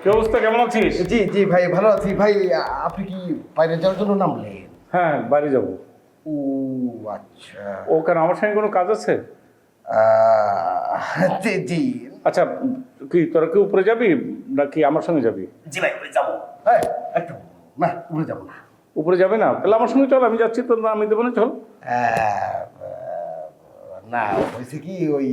কি অবস্থা? কেমন আছিস? জি জি ভাই ভালো আছি। ভাই আপনি কি বাইরে যাওয়ার জন্য নামলেন? হ্যাঁ বাড়ি যাব। ও আচ্ছা। ও কেন আমার সঙ্গে কোনো কাজ আছে? জি জি। আচ্ছা কি তোরা কি উপরে যাবি নাকি আমার সঙ্গে যাবি? জি ভাই ওই যাব। হ্যাঁ, একদম না উড়ে যাব না। উপরে যাবে না? তাহলে আমার সঙ্গে চল আমি যাচ্ছি তোর না আমি দেবো না চল। আহ, না হয়েছে কি ওই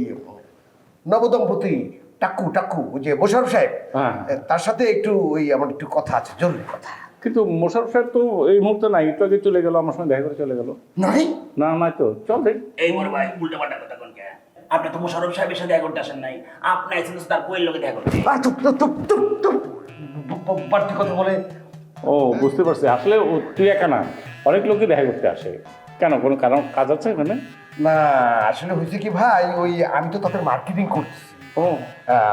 নবদম্পতি টাক্কু টাক্কু ওই যে মোশারফ সাহেব হ্যাঁ। তার সাথে একটু ওই আমার একটু কথা আছে জরুরি কথা। কিন্তু মোশারফ সাহেব তো এই মুহূর্তে নাই একটু আগে চলে গেল আমার সঙ্গে দেখা করে চলে গেল। নাই? না নাই তো চল দেখ এই বড় ভাই উল্টা পাল্টা কথা কোন কে? আপনি তো মোশারফ সাহেবের সাথে দেখা করতে আসেন নাই আপনি আইছেন তো তার বইয়ের লোকে দেখা করতে। চুপ চুপ চুপ চুপ চুপ। ব- ব- বাড়তি কথা বলে। ও বুঝতে পারছি। আসলে ও তুই একা না অনেক লোকই দেখা করতে আসে। কেন কোনো কারণ কাজ আছে এখানে? না আসলে হয়েছে কি ভাই ওই আমি তো তাদের মার্কেটিং করছি। ও।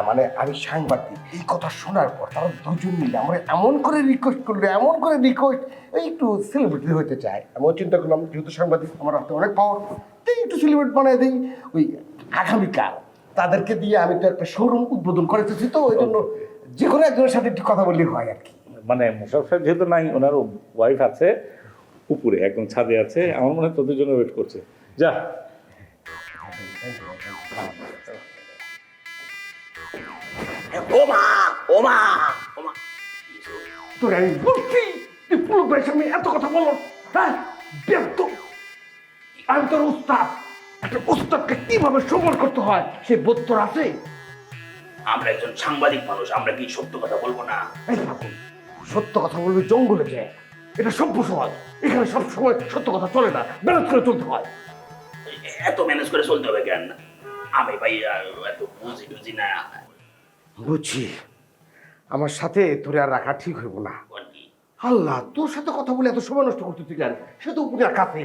মানে আমি সাংবাদিক এই কথা শোনার পর তারা দুজন মিলে আমার এমন করে রিকোয়েস্ট করল এমন করে রিকোয়েস্ট এই একটু সেলিব্রিটি হতে চায়। এমন চিন্তা করলাম যেহেতু সাংবাদিক আমার হাতে অনেক পাওয়ার তাই একটু সেলিব্রেট বানায় দিই। ওই আগামীকাল তাদেরকে দিয়ে আমি তো একটা শোরুম উদ্বোধন করেছি তো ওই জন্য যে কোনো একজনের সাথে একটু কথা বললেই হয় আর কি। মানে মোশারফ সাহেব যেহেতু নাই ওনার ওয়াইফ আছে উপরে একদম ছাদে আছে আমার মনে হয় তোদের জন্য ওয়েট করছে। যা। ও মা ও মা ও মা তোর আমি বলছি তুই পুরো ভাইয়ের এত কথা বলো হ্যাঁ? ব্যর্থ। আমি তোর উস্তাদ। একটা উস্তাদকে কীভাবে সম্মান করতে হয় সে বোধ তোর আছে? আমরা একজন সাংবাদিক মানুষ আমরা কি সত্য কথা বলব না? এই ঠাকুর সত্য কথা বলবি জঙ্গলে যায়। এটা সভ্য সমাজ। এখানে সব সময় সত্য কথা চলে না ব্যালেন্স করে চলতে হয়। এত ম্যানেজ করে চলতে হবে কেন? আমি ভাই এত বুঝি টুঝি না। বুঝছি। আমার সাথে তোরে আর রাখা ঠিক হইব না। আল্লাহ তোর সাথে কথা বলে এত সময় নষ্ট করতে তুই কেন? সে তো উপরে কাছে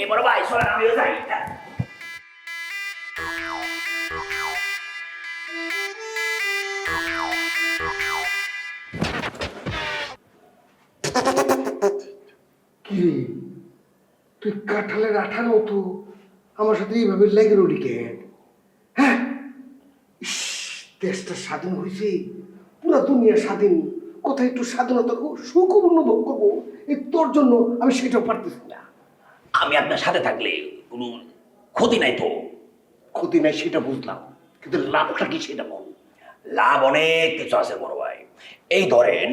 এই বড় ভাই আমিও যাই। কি তুই কাঁঠালের আঠার মতো আমার সাথে এইভাবে লেগে রলি কেন হ্যাঁ? দেশটা স্বাধীন হয়েছে পুরো দুনিয়া স্বাধীন। কোথায় একটু স্বাধীনতা সুখ অনুভব করব? এই তোর জন্য আমি সেটাও পারতেছি না। আমি আপনার সাথে থাকলে কোনো ক্ষতি নাই তো? ক্ষতি নাই সেটা বুঝলাম কিন্তু লাভটা কি সেটা বল। লাভ অনেক কিছু আছে বড় ভাই। এই ধরেন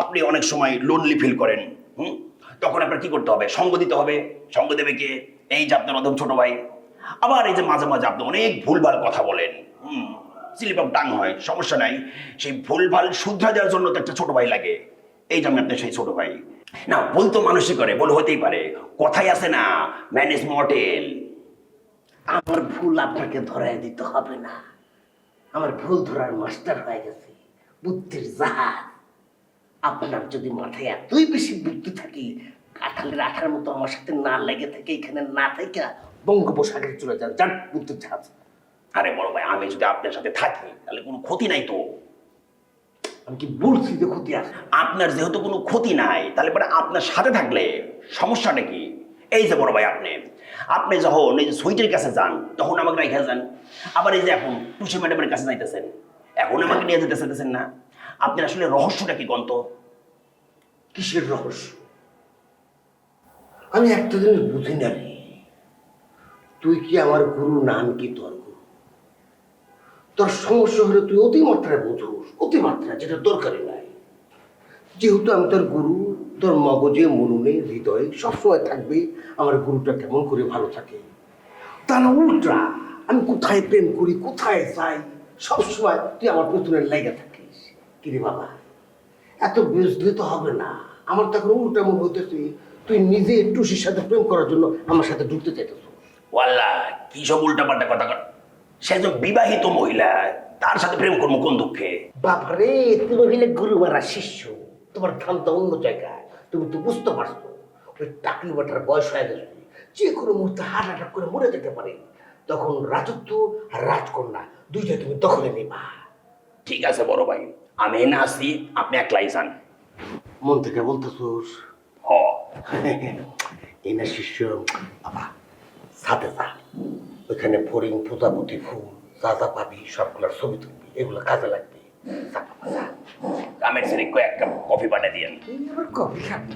আপনি অনেক সময় লোনলি ফিল করেন হুম? তখন আপনার কি করতে হবে? সঙ্গ দিতে হবে। সঙ্গ দেবে কে? এই যে আপনার অদম ছোট ভাই, আবার এই যে মাঝে মাঝে আপনি অনেক ভুলভাল কথা বলেন। হুম স্লিপ অফ টাং হয়, সমস্যা নাই। সেই ভুলভাল শুধরা দেওয়ার জন্য তো একটা ছোট ভাই লাগে। এই যে আমি আপনার সেই ছোট ভাই। না, ভুল তো মানুষই করে, ভুল হতেই পারে। কথাই আছে না ম্যানেজ মডেল আমার ভুল আপনাকে ধরায় দিতে হবে না। আমার ভুল ধরার মাস্টার হয়ে গেছে, বুদ্ধির জাহাজ। আপনার যদি মাথায় এতই বেশি বুদ্ধি থাকে কাঁঠালের আঠার মতো আমার সাথে না লেগে থেকে এখানে না থেকে বঙ্গোপসাগরে চলে যান যান বুদ্ধির জাহাজ। আরে বড় ভাই, আমি যদি আপনার সাথে থাকি, তাহলে কোনো ক্ষতি নাই তো। আমি কি বলছি যে ক্ষতি আছে? আপনার যেহেতু কোনো ক্ষতি নাই, তাহলে পরে আপনার সাথে থাকলে সমস্যাটা কি? এই যে বড় ভাই আপনি আপনি যখন এই যে সুইটের কাছে যান, তখন আমাকে রেখে যান। আবার এই যে এখন টুসি ম্যাডামের কাছে যাইতেছেন, এখন আমাকে নিয়ে যেতে চাইতেছেন না। আপনার আসলে রহস্যটা কি, গন্ত? কিসের রহস্য? আমি একটা জিনিস বুঝি না রে। তুই কি আমার গুরু নাম কি তোর গুরু? তোর সমস্যা হলে তুই অতিমাত্রায় বুঝোস অতিমাত্রা যেটা দরকারি নাই। যেহেতু আমি তোর গুরু, তোর মগজে, মননে, হৃদয়ে সবসময় থাকবে, আমার গুরুটা কেমন করে ভালো থাকে? তা না উল্টা, আমি কোথায় প্রেম করি, কোথায় যাই, সবসময় তুই আমার পেছনে লেগে থাকিস। কিরে বাবা, এত বুঝলে তো হবে না। আমার তো এখন উল্টা মনে হইতেছে। তুই নিজে টুসির সাথে প্রেম করার জন্য আমার সাথে ঢুকতে চাইতেছ। ওয়াল্লা কি সব উল্টাপাল্টা কথা কর সে একজন বিবাহিত মহিলা তার সাথে প্রেম করব কোন দুঃখে? বাবারে তুমি হইলে গুরু মারা শিষ্য। তোমার ধান্দা অন্য জায়গায়। তুমি তো বুঝতে পারছ ওই টাকলি বাটার বয়স হয়ে গেছে। যে কোনো মুহূর্তে হার্ট অ্যাটাক করে মরে যেতে পারে। তখন রাজত্ব আর রাজকন্যা দুইটা তুমি দখলে নিবা। ঠিক আছে বড় ভাই আমি এনে আসি আপনি একলাই যান। মন থেকে বলতেছোস এই শিষ্য বাবা, সাথে যা। ওইখানে ফরিং প্রজাপতি ফুল যা যা পাবি, সবগুলোর ছবি তুলবি, এগুলো কাজে লাগবে। যা। কামের ছেলে কয়েকটা কফি বানিয়ে দিয়েন কফি খাবি?